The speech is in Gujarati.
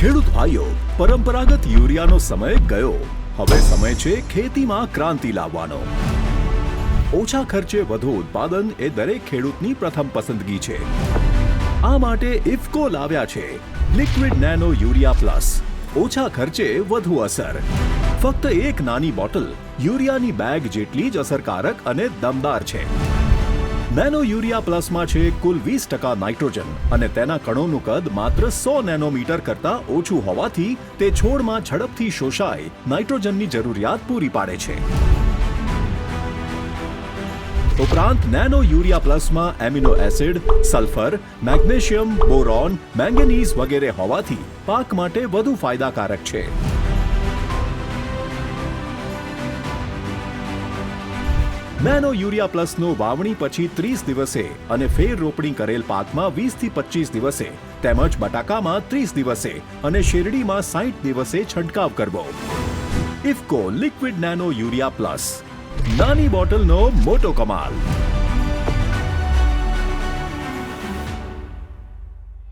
ખેડૂત ભાઈઓ, પરંપરાગત યુરિયાનો સમય ગયો. હવે સમય છે ખેતીમાં ક્રાંતિ લાવવાનો. ઓછા ખર્ચે વધુ ઉત્પાદન એ દરેક ખેડૂતની પ્રથમ પસંદગી છે. આ માટે ઇફકો લાવ્યા છે. લિક્વિડ નેનો યુરિયા પ્લસ ઓછા ખર્ચે વધુ અસર. ફક્ત એક નાની બોટલ યુરિયાની બેગ જેટલી જ અસરકારક અને દમદાર છે. નેનો યુરિયા પ્લસમાં છે કુલ વીસ ટકા નાઇટ્રોજન અને તેના કણોનું કદ માત્ર સો નેનોમીટર કરતાં ઓછું હોવાથી તે છોડમાં ઝડપથી શોષાય, નાઇટ્રોજનની જરૂરિયાત પૂરી પાડે છે. ઉપરાંત nano urea પ્લસમાં amino acid, sulphur, magnesium, boron, manganese વગેરે હોવાથી પાક માટે વધુ ફાયદાકારક છે. નેનો યુરિયા પ્લસનું વાવણી પછી ત્રીસ દિવસે અને ફેર રોપણી કરેલ પાકમાં વીસથી પચીસ દિવસે તેમજ બટાકામાં ત્રીસ દિવસે અને શેરડીમાં સાઠ દિવસે છંટકાવ કરવો. IFFCO liquid nano urea plus. નાની બોટલનો મોટો કમાલ.